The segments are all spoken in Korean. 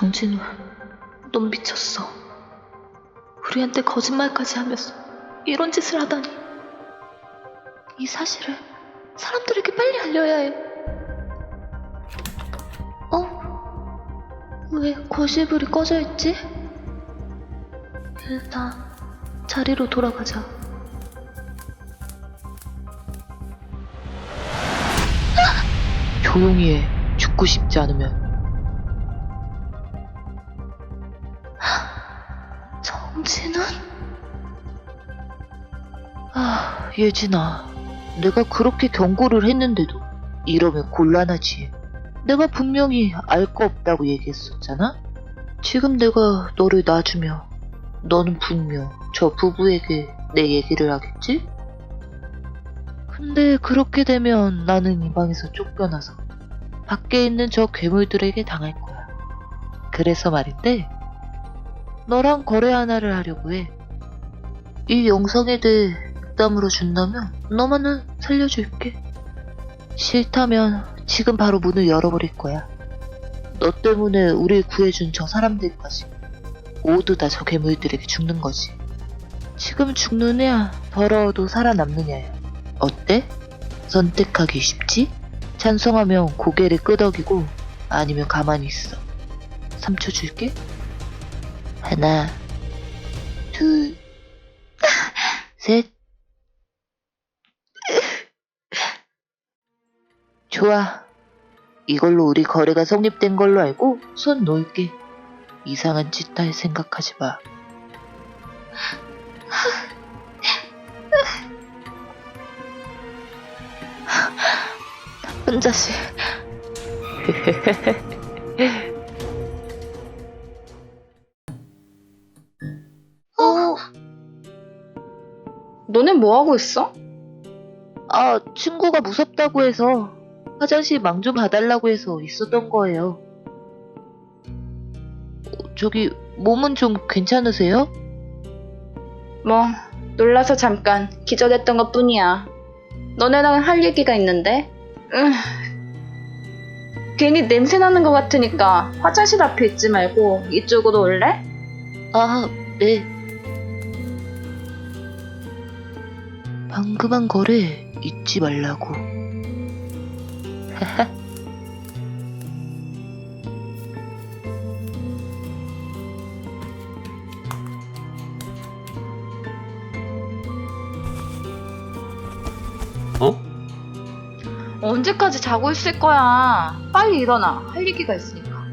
정진우, 넌 미쳤어. 우리한테 거짓말까지 하면서 이런 짓을 하다니. 이 사실을 사람들에게 빨리 알려야 해. 어? 왜 거실불이 꺼져 있지? 일단 자리로 돌아가자. 조용히 해. 죽고 싶지 않으면. 정진우? 아, 예진아. 내가 그렇게 경고를 했는데도 이러면 곤란하지. 내가 분명히 알 거 없다고 얘기했었잖아? 지금 내가 너를 놔주며 너는 분명 저 부부에게 내 얘기를 하겠지? 근데 그렇게 되면 나는 이 방에서 쫓겨나서 밖에 있는 저 괴물들에게 당할 거야. 그래서 말인데, 너랑 거래 하나를 하려고 해. 이 영상에 대해 땀으로 준다면 너만은 살려줄게. 싫다면 지금 바로 문을 열어버릴 거야. 너 때문에 우릴 구해준 저 사람들까지 모두 다 저 괴물들에게 죽는 거지. 지금 죽느냐, 더러워도 살아남느냐야. 어때? 선택하기 쉽지? 찬성하면 고개를 끄덕이고 아니면 가만히 있어. 3초 줄게. 하나, 둘, 셋. 좋아. 이걸로 우리 거래가 성립된 걸로 알고 손 놓을게. 이상한 짓 할 생각하지 마. 나쁜 자식. 너네 뭐 하고 있어? 아, 친구가 무섭다고 해서 화장실 망 좀 봐달라고 해서 있었던 거예요. 어, 저기, 몸은 좀 괜찮으세요? 뭐 놀라서 잠깐 기절했던 것 뿐이야. 너네랑 할 얘기가 있는데. 으... 괜히 냄새 나는 것 같으니까 화장실 앞에 있지 말고 이쪽으로 올래? 아, 네. 방금 한 거래 잊지 말라고. 어? 언제까지 자고 있을 거야? 빨리 일어나. 할 얘기가 있으니까.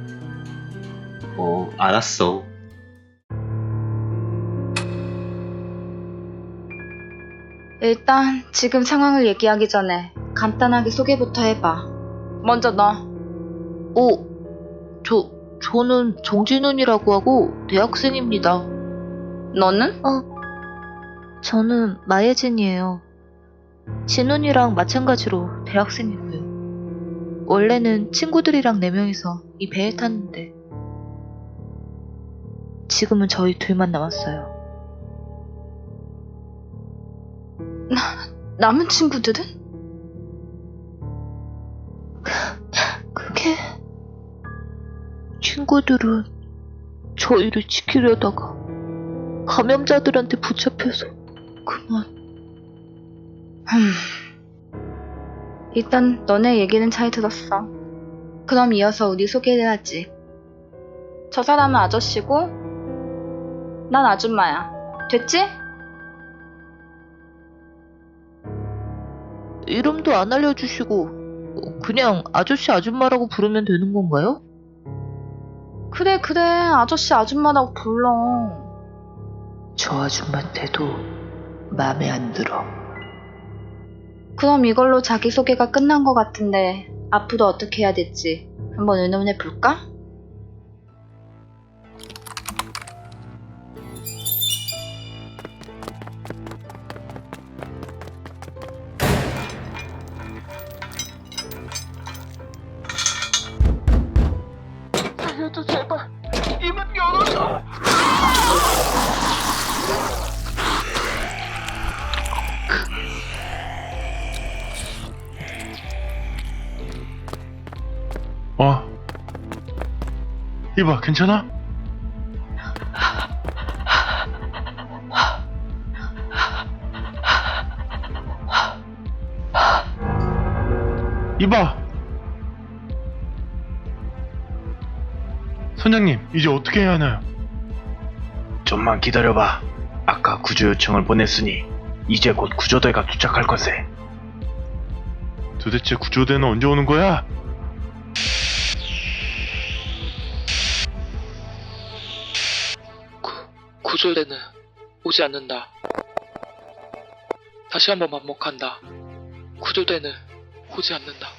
어, 알았어. 일단 지금 상황을 얘기하기 전에 간단하게 소개부터 해봐. 먼저 너. 어, 저, 저는 정진훈이라고 하고 대학생입니다. 너는? 저는 마예진이에요. 진훈이랑 마찬가지로 대학생이고요. 원래는 친구들이랑 네 명이서 이 배에 탔는데 지금은 저희 둘만 남았어요. 남은 친구들은? 그게 친구들은 저희를 지키려다가 감염자들한테 붙잡혀서 그만. 흠. 일단 너네 얘기는 잘 들었어. 그럼 이어서 우리 소개를 하지. 저 사람은 아저씨고, 난 아줌마야. 됐지? 이름도 안 알려주시고 그냥 아저씨 아줌마라고 부르면 되는 건가요? 그래, 그래. 아저씨 아줌마라고 불러. 저 아줌마한테도 마음에 안 들어. 그럼 이걸로 자기소개가 끝난 것 같은데, 앞으로 어떻게 해야 될지 한번 의논해 볼까? 살려줘 제발. 이문 열어줘. 어, 이봐, 괜찮아? 이봐! 선장님, 이제 어떻게 해야 하나요? 좀만 기다려봐. 아까 구조 요청을 보냈으니 이제 곧 구조대가 도착할 것에. 도대체 구조대는 언제 오는 거야? 구조대는 오지 않는다. 다시 한번 반복한다. 구조대는 오지 않는다.